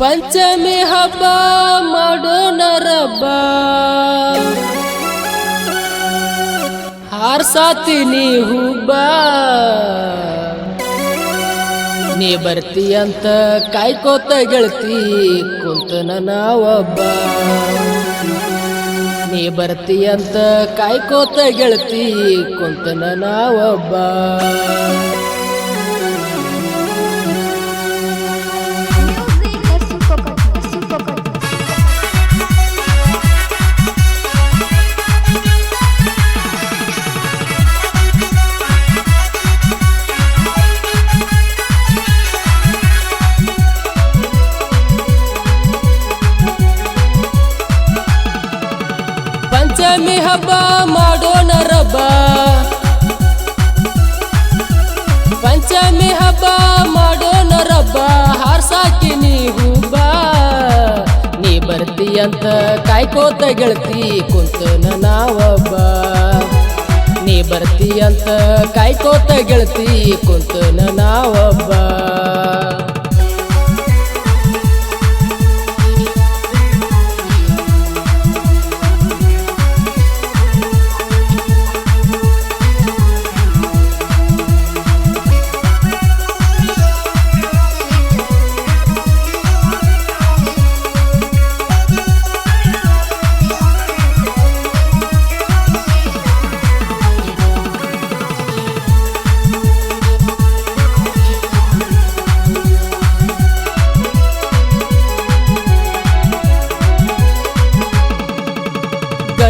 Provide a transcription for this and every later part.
ಪಂಚಮಿ ಹಬ್ಬ ಮಾಡೋಣ ರಬ್ಬ ಹಾರ್ಸಾತೀನಿ ಹುಬ್ಬ ನೀ ಬರ್ತಿ ಅಂತ ಕಾಯ್ಕೋತ ಗೆಳ್ತಿ, ಕುಂತನ ಒಬ್ಬ ನೀ ಬರ್ತಿ ಅಂತ ಕಾಯ್ಕೋತ ಗೆಳ್ತಿ, ಕುಂತನ ನಾವೊಬ್ಬ ಪಂಚಮಿ ಹಬ್ಬ ಮಾಡೋಣ ರಬ್ಬ. ಪಂಚಮಿ ಹಬ್ಬ ಮಾಡೋಣ ರಬ್ಬ. ಹಾರ್ಸಾಕಿ ನೀ ಹೂಬ ನೀ ಬರ್ತೀಯಂತ ಕಾಯ್ಕೋತ ಗೆಳತಿ ಕುಂತನ ನಾವೊಬ್ಬ. ನೀ ಬರ್ತೀಯಂತ ಕಾಯ್ಕೋತ ಗೆಳತಿ ಕುಂತನ ನಾವೊಬ್ಬ.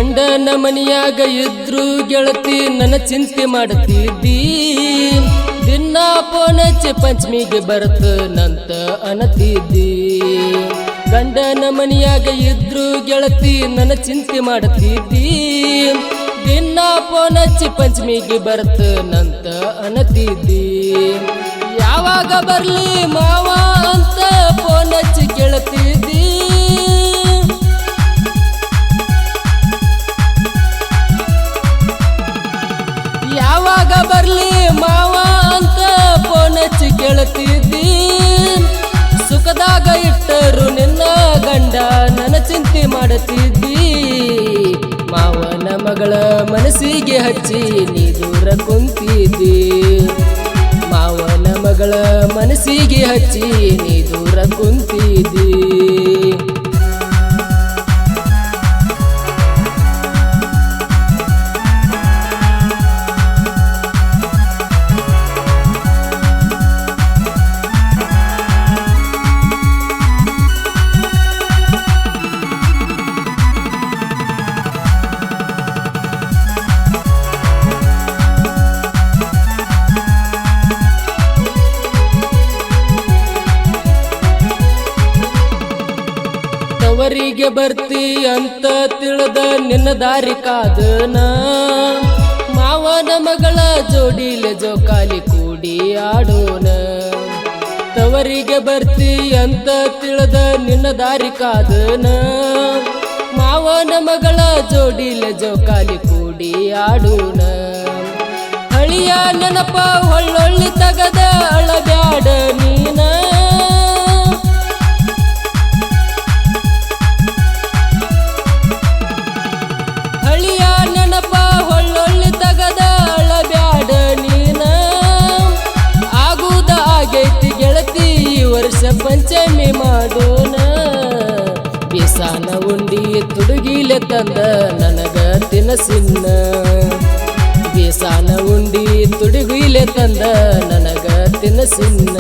ಗಂಡನ ಮನಿಯಾಗ ಇದ್ರು ಗೆಳತಿ, ನನ್ನ ಚಿಂತೆ ಮಾಡ್ತಿದ್ದಿ. ದಿನ ಪೋನಚ್ಚಿ ಪಂಚಮಿಗೆ ಬರತ್ ನಂತ ಅನತಿದ್ದಿ ಗಂಡನ ಮನಿಯಾಗ ಇದ್ರು ಗೆಳತಿ, ನನ್ನ ಚಿಂತೆ ಮಾಡ್ತಿದ್ದಿ. ದಿನ ಪೋನಚ್ಚಿ ಪಂಚಮಿಗೆ ಬರತ್ ನಂತ ಅನತಿದ್ದಿ ಯಾವಾಗ ಬರ್ಲಿ ಮಾವ ಅಂತ ಪೋನಚ್ಚಿ ಕೇಳ್ತಿದ್ದಿ ಫೋನ್ ಸುಖದಾಗ ಇಟ್ಟರು ನಿನ್ನ ಗಂಡ, ನನ್ನ ಚಿಂತೆ ಮಾಡುತ್ತಿದ್ದಿ ಮಾವನ ಮಗಳ ಮನಸ್ಸಿಗೆ ಹಚ್ಚಿ ನೀ ದೂರ ಕುಂತಿದ್ದಿ? ಮಾವನ ಮಗಳ ಮನಸ್ಸಿಗೆ ಹಚ್ಚಿ ನೀ ದೂರ ಕುಂತಿದ್ದಿ? ತವರಿಗೆ ಬರ್ತಿ ಅಂತ ತಿಳಿದ ನಿನ್ನ ದಾರಿ ಕಾದನ. ಮಾವನ ಮಗಳ ಜೋಡಿಲೆ ಜೋಕಾಲಿ ಕೂಡಿ ಆಡೋಣ ತವರಿಗೆ ಬರ್ತಿ ಅಂತ ತಿಳಿದ ನಿನ್ನ ದಾರಿ ಕಾದನ. ಮಾವನ ಮಗಳ ಜೋಡಿಲೆ ಜೋಕಾಲಿ ಕೂಡಿ ಆಡೋಣ ಹಳಿಯ ನೆನಪ ಒಳ್ಳೊಳ್ಳಿ ತಗದ ಅಳಬ್ಯಾಡ ನೀನ. ಬಿಸಾನ ಉಂಡಿ ತುಡುಗಿಲೆ ತಂದ ನನಗ ತಿನಸಿನ್ನ ಬೇಸಾನ ಉಂಡಿ ತುಡುಗಿಲೆ ತಂದ ನನಗ ತಿನಸಿನ್ನ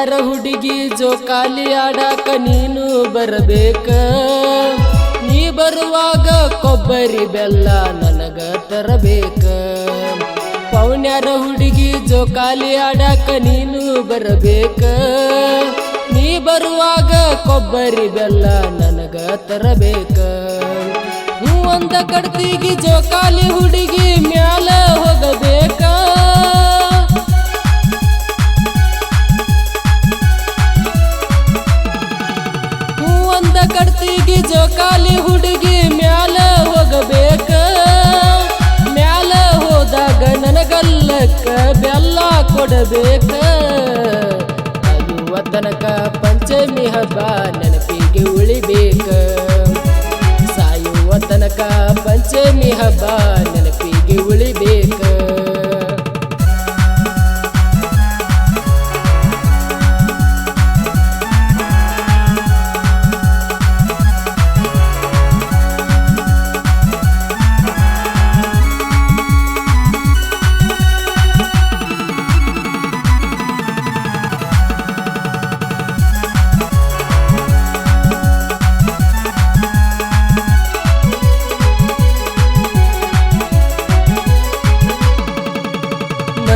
ಪೌನ್ಯಾರ ಹುಡುಗಿ ಜೋಕಾಲಿ ಆಡಾಕ ನೀನು ಬರಬೇಕ? ನೀ ಬರುವಾಗ ಕೊಬ್ಬರಿ ಬೆಲ್ಲ ನನಗ ತರಬೇಕ? ಓಣ್ಯಾರ ಹುಡುಗಿ ಜೋಕಾಲಿ ಆಡಾಕ ನೀನು ಬರಬೇಕ? ನೀ ಬರುವಾಗ ಕೊಬ್ಬರಿ ಬೆಲ್ಲ ನನಗ ತರಬೇಕ? ಹೂ ಒಂದ ಕಡ್ತಿಗಿ ಜೋಕಾಲಿ ಹುಡುಗಿ ಮ್ಯಾಲ ಹೋಗಬೇಕ? देखते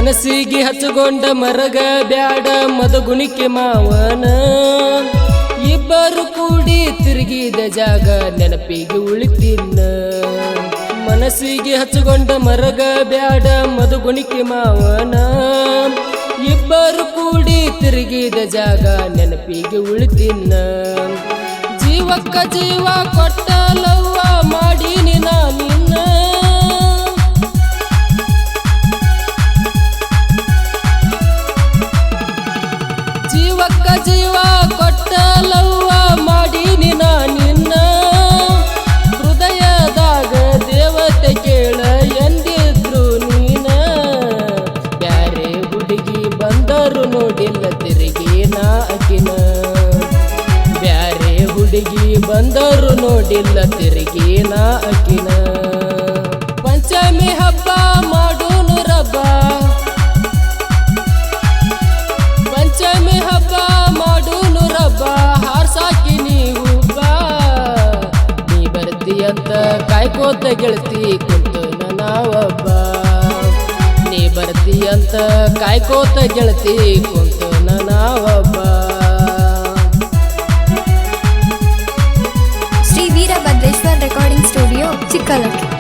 ಮನಸ್ಸಿಗೆ ಹಚ್ಚಗೊಂಡ ಮರಗ ಬ್ಯಾಡ ಮದಗುಣಿಕೆ ಮಾವನ. ಇಬ್ಬರು ಕೂಡಿ ತಿರುಗಿದ ಜಾಗ ನೆನಪಿಗೆ ಉಳಿತಿನ್ನ ಮನಸ್ಸಿಗೆ ಹಚ್ಚಗೊಂಡ ಮರಗ ಬ್ಯಾಡ ಮದಗುಣಿಕೆ ಮಾವನ. ಇಬ್ಬರು ಕೂಡಿ ತಿರುಗಿದ ಜಾಗ ನೆನಪಿಗೆ ಉಳಿತಿನ್ನ ಜೀವಕ್ಕ ಜೀವ ಕೊಟ್ಟ ಬಂದರು ತಿರುಗೇನ ಅಕ್ಕಿನ. ಪಂಚಮಿ ಹಬ್ಬ ಮಾಡೋನು ರಬ್ಬ. ಪಂಚಮಿ ಹಬ್ಬ ಮಾಡೋನು ರಬ್ಬ. ಹಾರ್ಸಾಕಿ ನೀವು ನೀ ಬರ್ತಿ ಅಂತ ಕಾಯ್ಕೋತ ಗೆಳತಿ ಕುಂತು ನಾವೊಬ್ಬ. ನೀ ಬರ್ತಿ ಅಂತ ಕಾಯ್ಕೋತ ಗೆಳತಿ ಕುಂತು ನಾವೊಬ್ಬ. ಚಿಕ್ಕಲಕ್ಕಿ